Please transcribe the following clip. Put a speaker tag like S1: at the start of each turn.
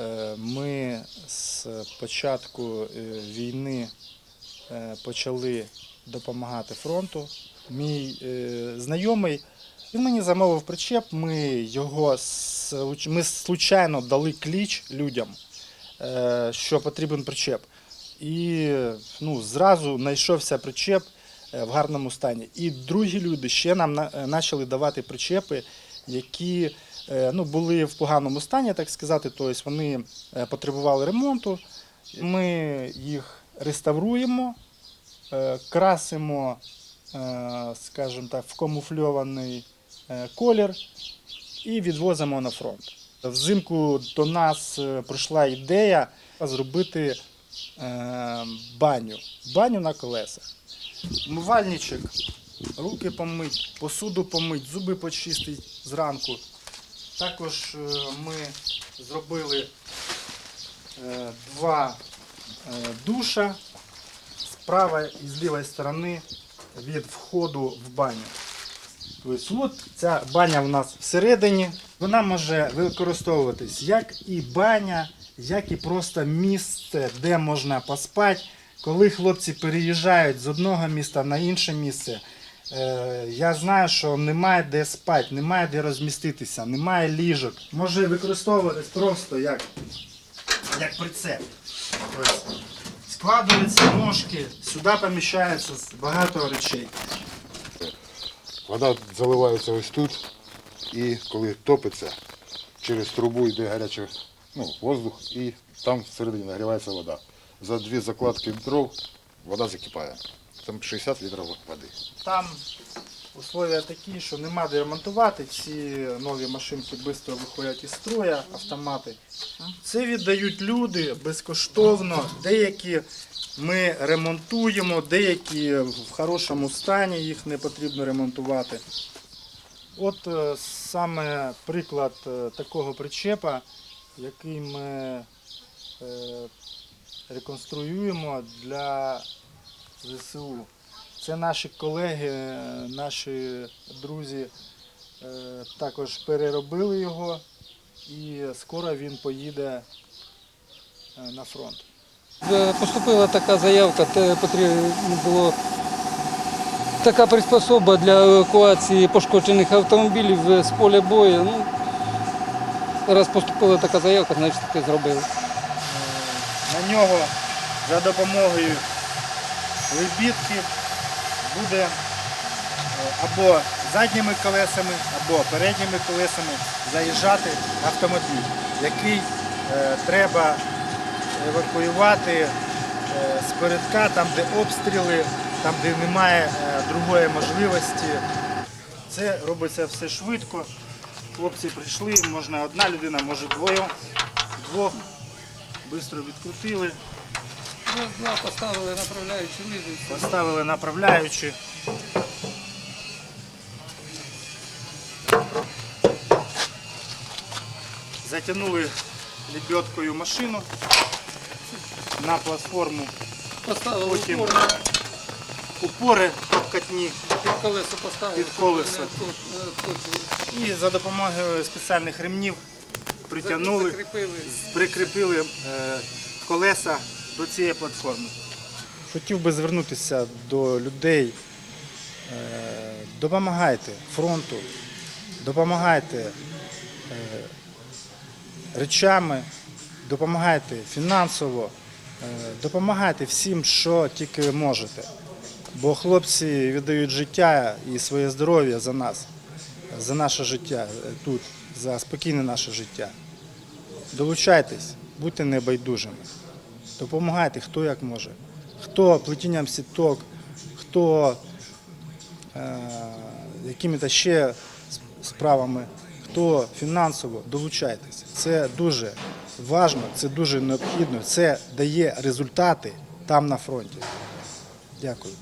S1: Е, Ми з початку е, війни е, почали допомагати фронту. Мій знайомий він мені замовив причеп. Ми його ми случайно дали кліч людям, що потрібен причеп. І ну, зразу знайшовся причеп в гарному стані. І другі люди ще нам на- почали давати причепи, які е, ну, були в поганому стані, так сказати. Тобто вони е, потребували ремонту. Ми їх реставруємо, е, красимо, скажімо так, в камуфльований колір і відвозимо на фронт. Взимку до нас прийшла ідея зробити баню, баню на колесах. Умивальничок, руки помить, посуду помить, зуби почистить зранку. Також е, ми зробили е, два е, душа з правої і з лівої сторони від входу в баню. Тобто, от ця баня в нас всередині. Вона може використовуватись як і баня, як і просто місце, де можна поспати. Коли хлопці переїжджають з одного міста на інше місце, я знаю, що немає де спати, немає де розміститися, немає ліжок. Може використовуватись просто як, як прицеп. Складуються ножки, сюди поміщається багато речей.
S2: Вода заливається ось тут, і коли топиться, через трубу йде гарячий ну, воздух, і там всередині нагрівається вода. За дві закладки дров вода закипає. Там 60 літрів води.
S1: Там условия такі, що нема де ремонтувати. Ці нові машинки швидко виходять із строя, автомати. Це віддають люди безкоштовно. Деякі ми ремонтуємо, деякі в хорошому стані, їх не потрібно ремонтувати. От е, саме приклад е, такого причепа, який ми е, реконструюємо для ЗСУ. Це наші колеги, наші друзі е, також переробили його і скоро він поїде е, на фронт.
S3: Е, Поступила така заявка, потрібно було така приспособа для евакуації пошкоджених автомобілів з поля бою. Ну, раз поступила така заявка, значить таке зробили.
S1: На нього за допомогою лебідки буде е, або задніми колесами, або передніми колесами заїжджати автомобіль, який е, треба евакуювати е, з передка, там де обстріли, там де немає другої можливості. Це робиться все швидко. Хлопці прийшли, можна одна людина, може двоє, двох. Бистро відкрутили,
S3: поставили направляючи лижі.
S1: поставили направляючи. Затягнули лебедкою машину на платформу.
S3: Поставили
S1: Потім.
S3: упор,
S1: Упори обкатні
S3: під колесо поставили.
S1: Під колесо. і за допомогою спеціальних ремнів притягнули, прикріпили е, колеса до цієї платформи. Хотів би звернутися до людей. Е, Допомагайте фронту, допомагайте е, речами, допомагайте фінансово, е, допомагайте всім, що тільки можете. Бо хлопці віддають життя і своє здоров'я за нас, за наше життя тут, за спокійне наше життя. Долучайтесь, будьте небайдужими. Допомагайте, хто як може. Хто плетінням сіток, хто е, якими-то ще справами, хто фінансово, долучайтесь. Це дуже важливо, це дуже необхідно, це дає результати там на фронті. Дякую.